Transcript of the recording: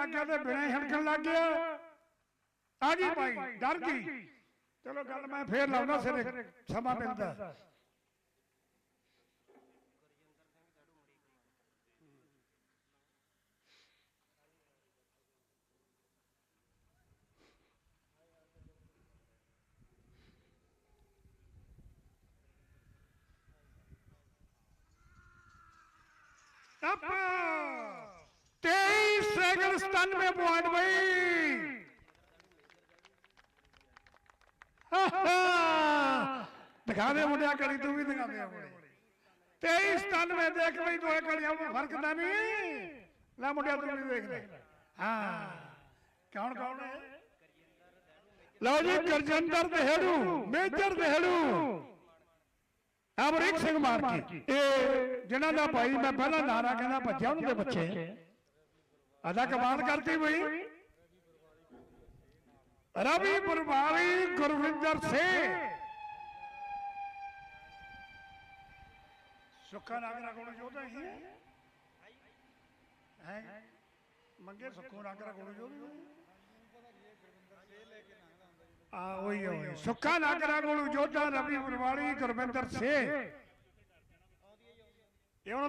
ਲੱਗ ਗਿਆ ਤੇ ਬਿਨਾਂ ਹੀ ਹਣਕਣ ਲੱਗ ਗਿਆ। ਆ ਗਈ ਭਾਈ ਡਰ ਗਈ। ਚਲੋ ਗੱਲ ਮੈਂ ਫੇਰ ਲਾਉਣਾ ਸਿਰੇ ਸਮਾਂ ਮਿਲਦਾ। ਅਪ 23 ਸੈਕਿੰਡ 97 ਪੁਆਇੰਟ ਬਈ। ਦਿਖਾ ਦੇ ਮੁੰਡਿਆ ਕੜੀ, ਤੂੰ ਵੀ ਦਿਖਾ ਦੇ ਆਪਣੇ 23 97 ਦੇਖ ਬਈ, ਦੋਏ ਕੜੀਆਂ ਵਿੱਚ ਫ਼ਰਕ ਤਾਂ ਨਹੀਂ। ਲੈ ਮੁੰਡਿਆ, ਤੂੰ ਵੀ ਦੇਖ ਲੈ। ਹਾਂ। ਕੌਣ ਕੌਣ? ਹੈ ਲਓ ਜੀ ਮੇਜਰ ਦਹੜੂ। ਅਮਰੀਕ ਸਿੰਘ ਮਾਰਕੀ। ਇਹ, ਜਿਨ੍ਹਾਂ ਦਾ ਭਾਈ ਮੈਂ ਪਹਿਲਾਂ ਨਾਰਾ ਕਹਿੰਦਾ ਭੱਜਿਆ ਉਹਨਾਂ ਦੇ ਬੱਚੇ। ਆਦਾ ਕਮਾਲ ਕਰਤੀ ਬਈ। ਰਵੀ ਪਰਵਾਰੀ ਗੁਰਵਿੰਦਰ ਸਿੰਘ। ਸੁੱਖਾ ਨਾਗਰਾ ਕੋਲ ਜੋਦਾ ਹੀ ਹੈ। ਮੰਗੇ ਸੁੱਖੋ ਨਾਗਰਾ ਕੋਲ ਜੋਦਾ ਆ ਉਹੀ ਉਹੀ ਸੁੱਖਾ ਨਾਗਰਾ ਕੋਲ ਜੋਧਾ ਰਵੀ ਪਰਵਾਰੀ ਗੁਰਵਿੰਦਰ ਸਿੰਘ। ਇਹ ਉਹਨਾਂ ਦੇ